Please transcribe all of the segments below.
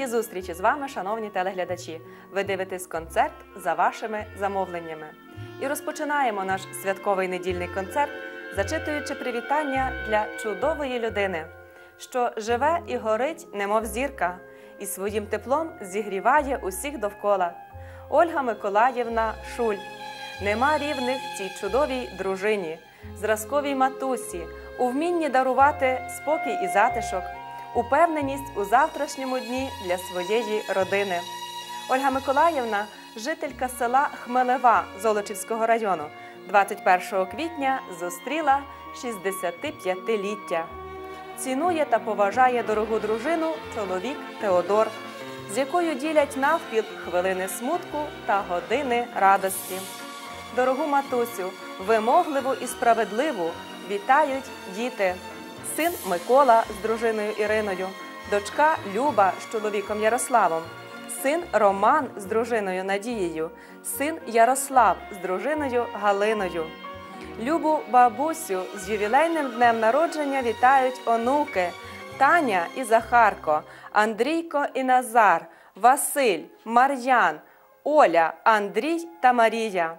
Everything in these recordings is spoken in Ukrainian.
раді зустрічі з вами, шановні телеглядачі. Ви дивитесь концерт за вашими замовленнями. І розпочинаємо наш святковий недільний концерт, зачитуючи привітання для чудової людини, що живе і горить, немов зірка, і своїм теплом зігріває усіх довкола. Ольга Миколаївна Шуль. Нема рівних цій чудовій дружині, зразковій матусі, у вмінні дарувати спокій і затишок, упевненість у завтрашньому дні для своєї родини. Ольга Миколаївна жителька села Хмелева Золочівського району, 21 квітня зустріла 65-ліття. Цінує та поважає дорогу дружину чоловік Теодор, з якою ділять навпіл хвилини смутку та години радості. Дорогу матусю, вимогливу і справедливу вітають діти. Син Микола з дружиною Іриною, дочка Люба з чоловіком Ярославом, син Роман з дружиною Надією, син Ярослав з дружиною Галиною. Любу бабусю з ювілейним днем народження вітають онуки Таня і Захарко, Андрійко і Назар, Василь, Мар'ян, Оля, Андрій та Марія.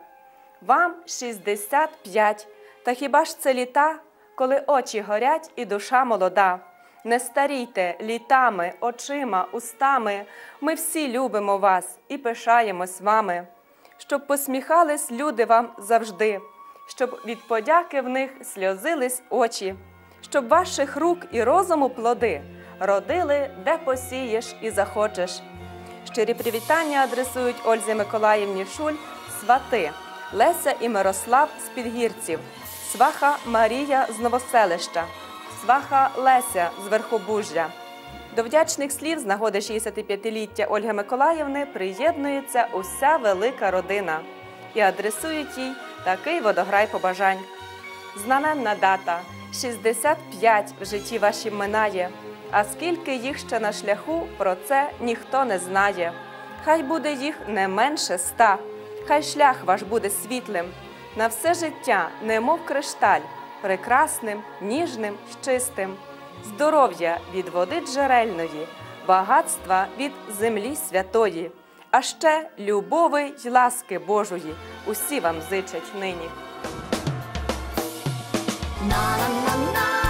Вам 65, та хіба ж це літа, коли очі горять і душа молода? Не старійте літами, очима, устами. Ми всі любимо вас і пишаємось вами, щоб посміхались люди вам завжди, щоб від подяки в них сльозились очі, щоб ваших рук і розуму плоди родили, де посієш і захочеш. Щирі привітання адресують Ользі Миколаївні Шуль, свати. Леся і Мирослав з Підгірців, сваха Марія з Новоселища, сваха Леся з Верхобужжя. До вдячних слів з нагоди 65-ліття Ольги Миколаївни приєднується уся велика родина і адресують їй такий водограй побажань. Знаменна дата 65 в житті вашім минає, а скільки їх ще на шляху, про це ніхто не знає. Хай буде їх не менше ста. Хай шлях ваш буде світлим, на все життя, немов кришталь, прекрасним, ніжним, чистим, здоров'я від води джерельної, багатства від землі святої, а ще любови й ласки Божої. Усі вам зичать нині. Зацвіта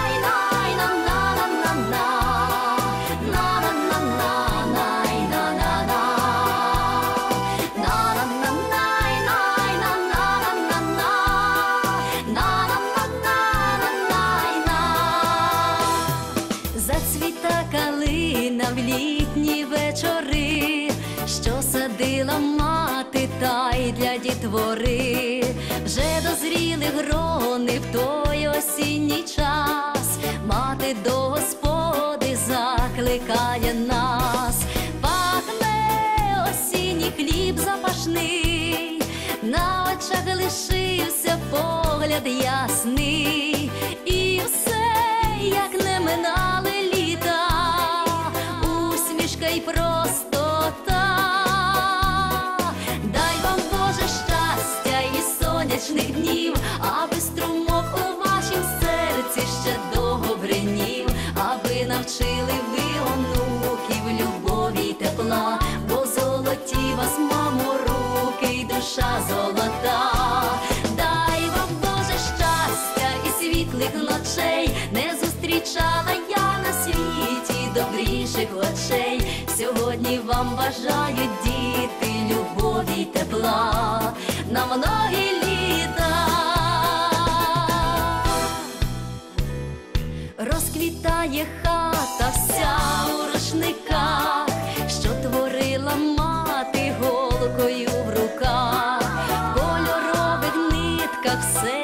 калина в літні вечори, що садила мати та й для дітвори, вже дозріли грони в той осінній час, мати до господи закликає нас, пахне осінній хліб запашний, на очах лишився погляд ясний, ночей, не зустрічала я на світі добріших очей. Сьогодні вам бажаю діти, любові й тепла на многі літа. Розквітає хата вся у рушниках, що творила мати голкою в руках, в кольорових нитках все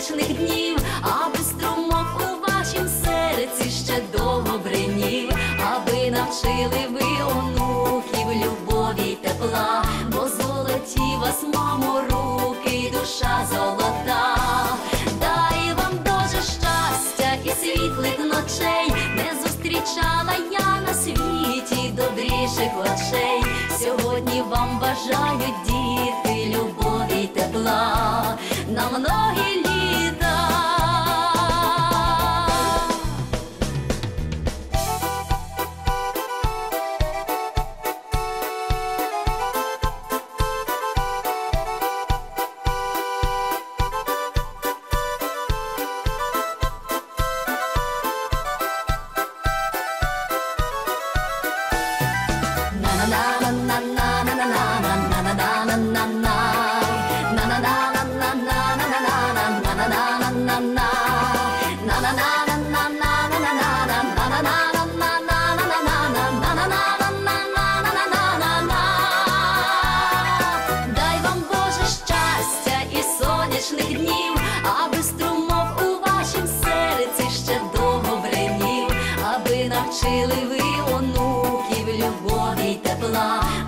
сонячних днів, аби струмок у вашім серці ще довго бринів, аби навчили ви онуків любові й тепла, бо золоті вас, мамо, руки, і душа золота. Дай вам Боже щастя і світлих ночей. Не зустрічала я на світі добріших очей. Сьогодні вам бажаю діти, любові й тепла на многі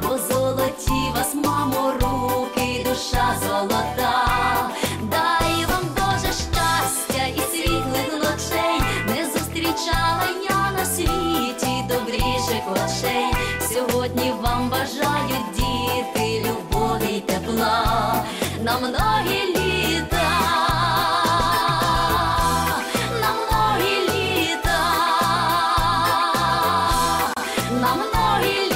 бо золоті вас, мамо, руки, душа золота. Дай вам Боже щастя і світлих ночей, не зустрічала я на світі добріших очей. Сьогодні вам бажаю діти, любові й тепла на многі літа, на многі літа, на многі